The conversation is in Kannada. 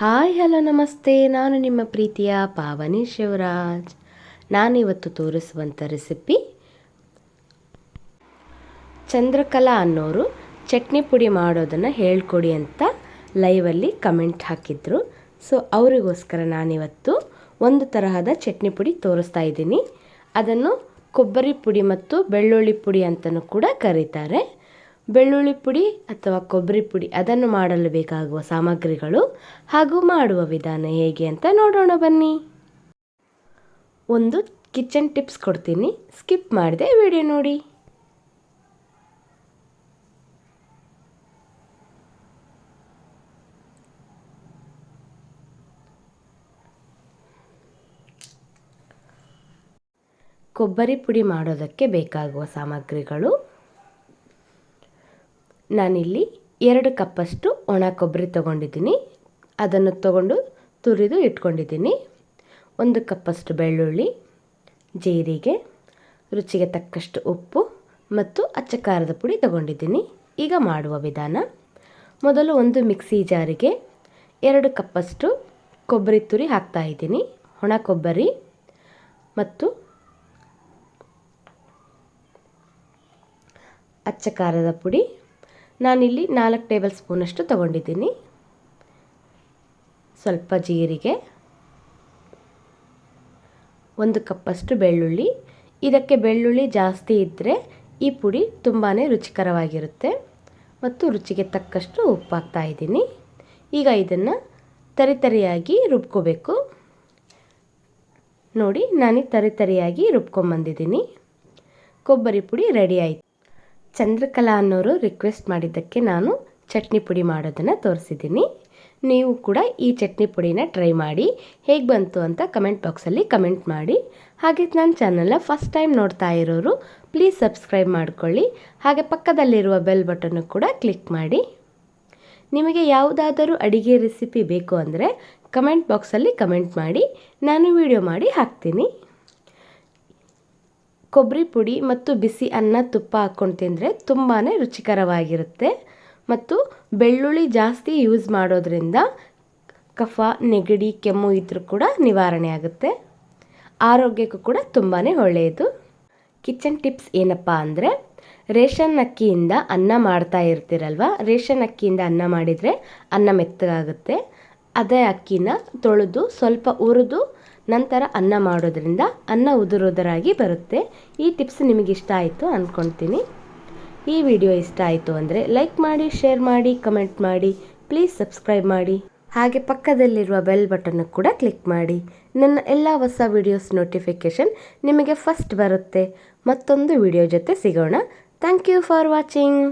ಹಾಯ್, ಹಲೋ, ನಮಸ್ತೆ. ನಾನು ನಿಮ್ಮ ಪ್ರೀತಿಯ ಪಾವನಿ ಶಿವರಾಜ್. ನಾನಿವತ್ತು ತೋರಿಸುವಂಥ ರೆಸಿಪಿ ಚಂದ್ರಕಲಾ ಅನ್ನೋರು ಚಟ್ನಿ ಪುಡಿ ಮಾಡೋದನ್ನು ಹೇಳ್ಕೊಡಿ ಅಂತ ಲೈವಲ್ಲಿ ಕಮೆಂಟ್ ಹಾಕಿದ್ರು. ಸೊ, ಅವರಿಗೋಸ್ಕರ ನಾನಿವತ್ತು ಒಂದು ತರಹದ ಚಟ್ನಿ ಪುಡಿ ತೋರಿಸ್ತಾ ಇದ್ದೀನಿ. ಅದನ್ನು ಕೊಬ್ಬರಿ ಪುಡಿ ಮತ್ತು ಬೆಳ್ಳುಳ್ಳಿ ಪುಡಿ ಅಂತಲೂ ಕೂಡ ಕರೀತಾರೆ. ಬೆಳ್ಳುಳ್ಳಿ ಪುಡಿ ಅಥವಾ ಕೊಬ್ಬರಿ ಪುಡಿ, ಅದನ್ನು ಮಾಡಲು ಬೇಕಾಗುವ ಸಾಮಗ್ರಿಗಳು ಹಾಗೂ ಮಾಡುವ ವಿಧಾನ ಹೇಗೆ ಅಂತ ನೋಡೋಣ ಬನ್ನಿ. ಒಂದು ಕಿಚನ್ ಟಿಪ್ಸ್ ಕೊಡ್ತೀನಿ. ಸ್ಕಿಪ್ ಮಾಡಿದೆ ವಿಡಿಯೋ ನೋಡಿ. ಕೊಬ್ಬರಿ ಪುಡಿ ಮಾಡೋದಕ್ಕೆ ಬೇಕಾಗುವ ಸಾಮಗ್ರಿಗಳು ನಾನಿಲ್ಲಿ ಎರಡು ಕಪ್ಪಷ್ಟು ಒಣ ಕೊಬ್ಬರಿ ತೊಗೊಂಡಿದ್ದೀನಿ. ಅದನ್ನು ತಗೊಂಡು ತುರಿದು ಇಟ್ಕೊಂಡಿದ್ದೀನಿ. ಒಂದು ಕಪ್ಪಷ್ಟು ಬೆಳ್ಳುಳ್ಳಿ, ಜೀರಿಗೆ, ರುಚಿಗೆ ತಕ್ಕಷ್ಟು ಉಪ್ಪು ಮತ್ತು ಅಚ್ಚ ಖಾರದ ಪುಡಿ ತಗೊಂಡಿದ್ದೀನಿ. ಈಗ ಮಾಡುವ ವಿಧಾನ, ಮೊದಲು ಒಂದು ಮಿಕ್ಸಿ ಜಾರಿಗೆ ಎರಡು ಕಪ್ಪಷ್ಟು ಕೊಬ್ಬರಿ ತುರಿ ಹಾಕ್ತಾ ಇದ್ದೀನಿ. ಒಣ ಕೊಬ್ಬರಿ ಮತ್ತು ಅಚ್ಚ ಖಾರದ ಪುಡಿ ನಾನಿಲ್ಲಿ ನಾಲ್ಕು ಟೇಬಲ್ ಸ್ಪೂನಷ್ಟು ತಗೊಂಡಿದ್ದೀನಿ. ಸ್ವಲ್ಪ ಜೀರಿಗೆ. ಒಂದು ಕಪ್ಪಷ್ಟು ಬೆಳ್ಳುಳ್ಳಿ. ಇದಕ್ಕೆ ಬೆಳ್ಳುಳ್ಳಿ ಜಾಸ್ತಿ ಇದ್ದರೆ ಈ ಪುಡಿ ತುಂಬಾ ರುಚಿಕರವಾಗಿರುತ್ತೆ. ಮತ್ತು ರುಚಿಗೆ ತಕ್ಕಷ್ಟು ಉಪ್ಪು ಹಾಕ್ತಾ ಇದ್ದೀನಿ. ಈಗ ಇದನ್ನು ತರಿತರಿಯಾಗಿ ರುಬ್ಕೋಬೇಕು. ನೋಡಿ, ನಾನು ತರಿತರಿಯಾಗಿ ರುಬ್ಕೊಂಬಂದಿದ್ದೀನಿ. ಕೊಬ್ಬರಿ ಪುಡಿ ರೆಡಿ ಆಯಿತು. ಚಂದ್ರಕಲಾ ಅನ್ನೋರು ರಿಕ್ವೆಸ್ಟ್ ಮಾಡಿದ್ದಕ್ಕೆ ನಾನು ಚಟ್ನಿ ಪುಡಿ ಮಾಡೋದನ್ನು ತೋರಿಸಿದ್ದೀನಿ. ನೀವು ಕೂಡ ಈ ಚಟ್ನಿ ಪುಡಿನ ಟ್ರೈ ಮಾಡಿ, ಹೇಗೆ ಬಂತು ಅಂತ ಕಮೆಂಟ್ ಬಾಕ್ಸಲ್ಲಿ ಕಮೆಂಟ್ ಮಾಡಿ. ಹಾಗೆ ನನ್ನ ಚಾನಲ್ನ ಫಸ್ಟ್ ಟೈಮ್ ನೋಡ್ತಾ ಇರೋರು ಪ್ಲೀಸ್ ಸಬ್ಸ್ಕ್ರೈಬ್ ಮಾಡ್ಕೊಳ್ಳಿ. ಹಾಗೆ ಪಕ್ಕದಲ್ಲಿರುವ ಬೆಲ್ ಬಟನ್ನು ಕೂಡ ಕ್ಲಿಕ್ ಮಾಡಿ. ನಿಮಗೆ ಯಾವುದಾದರೂ ಅಡಿಗೆ ರೆಸಿಪಿ ಬೇಕು ಅಂದರೆ ಕಮೆಂಟ್ ಬಾಕ್ಸಲ್ಲಿ ಕಮೆಂಟ್ ಮಾಡಿ. ನಾನು ವಿಡಿಯೋ ಮಾಡಿ ಹಾಕ್ತೀನಿ. ಕೊಬ್ಬರಿ ಪುಡಿ ಮತ್ತು ಬಿಸಿ ಅನ್ನ ತುಪ್ಪ ಹಾಕ್ಕೊಂಡು ತಿಂದರೆ ತುಂಬಾ ರುಚಿಕರವಾಗಿರುತ್ತೆ. ಮತ್ತು ಬೆಳ್ಳುಳ್ಳಿ ಜಾಸ್ತಿ ಯೂಸ್ ಮಾಡೋದ್ರಿಂದ ಕಫ, ನೆಗಡಿ, ಕೆಮ್ಮು ಇದ್ದರೂ ಕೂಡ ನಿವಾರಣೆ ಆಗುತ್ತೆ. ಆರೋಗ್ಯಕ್ಕೂ ಕೂಡ ತುಂಬಾ ಒಳ್ಳೆಯದು. ಕಿಚನ್ ಟಿಪ್ಸ್ ಏನಪ್ಪ ಅಂದರೆ, ರೇಷನ್ ಅಕ್ಕಿಯಿಂದ ಅನ್ನ ಮಾಡ್ತಾ ಇರ್ತೀರಲ್ವ? ರೇಷನ್ ಅಕ್ಕಿಯಿಂದ ಅನ್ನ ಮಾಡಿದರೆ ಅನ್ನ ಮೆತ್ತಗಾಗುತ್ತೆ. ಅದೇ ಅಕ್ಕಿನ ತೊಳೆದು ಸ್ವಲ್ಪ ಹುರಿದು ನಂತರ ಅನ್ನ ಮಾಡೋದ್ರಿಂದ ಅನ್ನ ಉದುರುದರಾಗಿ ಬರುತ್ತೆ. ಈ ಟಿಪ್ಸ್ ನಿಮಗೆ ಇಷ್ಟ ಆಯಿತು ಅಂದ್ಕೊಳ್ತೀನಿ ಈ ವಿಡಿಯೋ ಇಷ್ಟ ಆಯಿತು ಅಂದರೆ ಲೈಕ್ ಮಾಡಿ ಶೇರ್ ಮಾಡಿ ಕಮೆಂಟ್ ಮಾಡಿ ಪ್ಲೀಸ್ ಸಬ್ಸ್ಕ್ರೈಬ್ ಮಾಡಿ. ಹಾಗೆ ಪಕ್ಕದಲ್ಲಿರುವ ಬೆಲ್ ಬಟನ್ನು ಕೂಡ ಕ್ಲಿಕ್ ಮಾಡಿ. ನನ್ನ ಎಲ್ಲ ಹೊಸ ವಿಡಿಯೋಸ್ ನೋಟಿಫಿಕೇಷನ್ ನಿಮಗೆ ಫಸ್ಟ್ ಬರುತ್ತೆ. ಮತ್ತೊಂದು ವಿಡಿಯೋ ಜೊತೆ ಸಿಗೋಣ. Thank you for watching